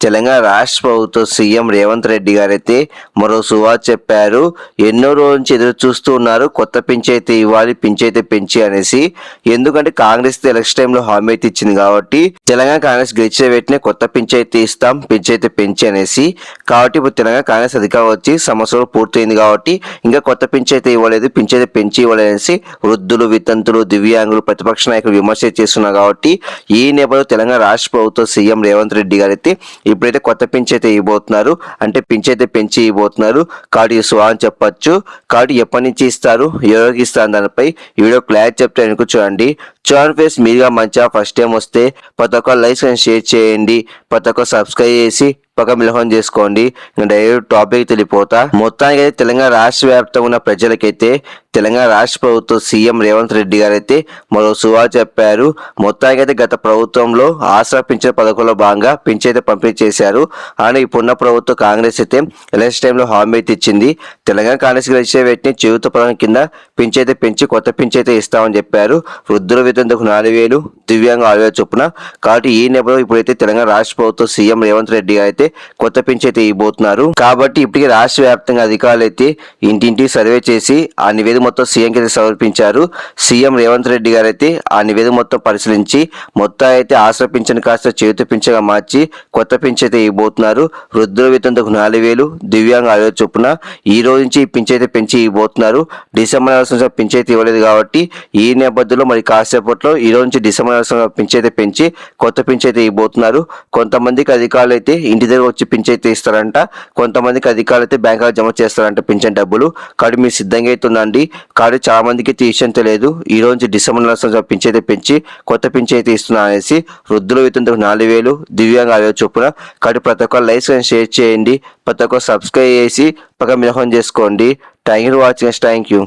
తెలంగాణ రాష్ట్ర ప్రభుత్వ సీఎం రేవంత్ రెడ్డి గారైతే మరో సువా చెప్పారు. ఎన్నో రోజు నుంచి ఎదురు చూస్తూ ఉన్నారు. కొత్త పింఛైతే ఇవ్వాలి పింఛైతే పెంచి అనేసి. ఎందుకంటే కాంగ్రెస్ ఎలక్షన్ టైంలో హామీ అయితే ఇచ్చింది కాబట్టి తెలంగాణ కాంగ్రెస్ గెలిచిన వెంటనే కొత్త పింఛైతే ఇస్తాం పింఛైతే పెంచి అనేసి. కాబట్టి ఇప్పుడు తెలంగాణ కాంగ్రెస్ అధికారం వచ్చి సంవత్సరం పూర్తయింది కాబట్టి ఇంకా కొత్త పింఛైతే ఇవ్వలేదు పింఛైతే పెంచి ఇవ్వలేదనేసి వృద్ధులు వితంతులు దివ్యాంగులు ప్రతిపక్ష నాయకులు విమర్శ చేస్తున్నారు కాబట్టి ఈ నేపథ్యంలో తెలంగాణ రాష్ట్ర ప్రభుత్వ సీఎం రేవంత్ రెడ్డి గారు అయితే ఇప్పుడైతే కొత్త పింఛ్ అయితే ఇవ్వబోతున్నారు. అంటే పింఛ్ అయితే పెంచి ఇవ్వబోతున్నారు. కార్డు ఈ అని చెప్పొచ్చు. కార్డు ఎప్పటి నుంచి ఇస్తారు? ఎవరికి ఇస్తారు దానిపై ఈ వీడియో క్లారిటీ చెప్తే అనుకో చూడండి. చూడండి ఫేస్ మీరుగా మంచిగా ఫస్ట్ టైం వస్తే ప్రతి ఒక్క లైక్స్ అండ్ షేర్ చేయండి ప్రతి ఒక్క సబ్స్క్రైబ్ చేసి పక్క మిలహం చేసుకోండి. ఇంకా డైరెక్ట్ టాపిక్ తెలిపోతా. మొత్తానికి అయితే తెలంగాణ రాష్ట్ర వ్యాప్తంగా ఉన్న ప్రజలకైతే తెలంగాణ రాష్ట్ర ప్రభుత్వ సీఎం రేవంత్ రెడ్డి గారు అయితే మరో సువా చెప్పారు. మొత్తానికి అయితే గత ప్రభుత్వంలో ఆసరా పింఛన్ పథకంలో భాగంగా పింఛన్ అయితే పంపిణీ చేశారు. అలానే ఇప్పుడున్న ప్రభుత్వం కాంగ్రెస్ అయితే ఎలక్షన్ టైంలో హామీ అయితే ఇచ్చింది. తెలంగాణ కాంగ్రెస్ గెలిచే వ్యక్తిని జీవిత పథకం కింద పింఛన్ అయితే పెంచి కొత్త పింఛన్ అయితే ఇస్తామని చెప్పారు. వృద్ధుల వితంతకు నాలుగు వేలు దివ్యాంగ ఆరు వేలు చొప్పున. కాబట్టి ఈ నేపథ్యంలో ఇప్పుడైతే తెలంగాణ రాష్ట్ర ప్రభుత్వం సీఎం రేవంత్ రెడ్డి గారు అయితే కొత్త పింఛన్ అయితే ఇవ్వబోతున్నారు. కాబట్టి ఇప్పటికే రాష్ట్ర వ్యాప్తంగా అధికారులు అయితే ఇంటింటి సర్వే చేసి ఆ నివేదిక మొత్తం సీఎం కి సమర్పించారు. సీఎం రేవంత్ రెడ్డి గారు అయితే ఆ నివేదిక మొత్తం పరిశీలించి మొత్తం అయితే ఆశ్ర పింఛన్ కాస్త చేతి పింఛగా మార్చి కొత్త పింఛన్ అయితే ఇవ్వబోతున్నారు. వృద్ధుల వేతనకు నాలుగు వేలు దివ్యాంగ ఆయోగ చొప్పున ఈ రోజు నుంచి ఈ పింఛన్ అయితే పెంచి ఇవ్వబోతున్నారు. డిసెంబర్ నెల సంవత్సరం పింఛన్ అయితే ఇవ్వలేదు కాబట్టి ఈ నేపథ్యంలో మరి కాసేపట్లో ఈ రోజు నుంచి డిసెంబర్ నెల సంవత్సరం పింఛన్ అయితే పెంచి కొత్త పింఛన్ అయితే ఇవ్వబోతున్నారు. కొంతమందికి అధికారులు అయితే ఇంటి దగ్గర వచ్చి పింఛన్ అయితే ఇస్తారంట. కొంతమందికి అధికారులు అయితే బ్యాంకులో జమ చేస్తారంట పింఛన్ డబ్బులు. కాబట్టి మీరు సిద్ధంగా అవుతుందండి. కాబట్టి చాలా మందికి అయితే ఈ విషయం తెలియదు ఈ రోజు డిసెంబర్ నెల సంవత్సరం పింఛన్ అయితే పెంచి కొత్త పింఛన్ అయితే ఇస్తున్నా అనేసి వృద్ధులు వేతనకు నాలుగు వేలు దివ్యాంగ ఆరు చొప్పున కాబట్టి ప్రతి ఒక్క లైక్స్ షేర్ చేయండి. ప్రతి ఒక్క సబ్స్క్రైబ్ చేసి పక్క మినహం చేసుకోండి. Thank you watching thank you.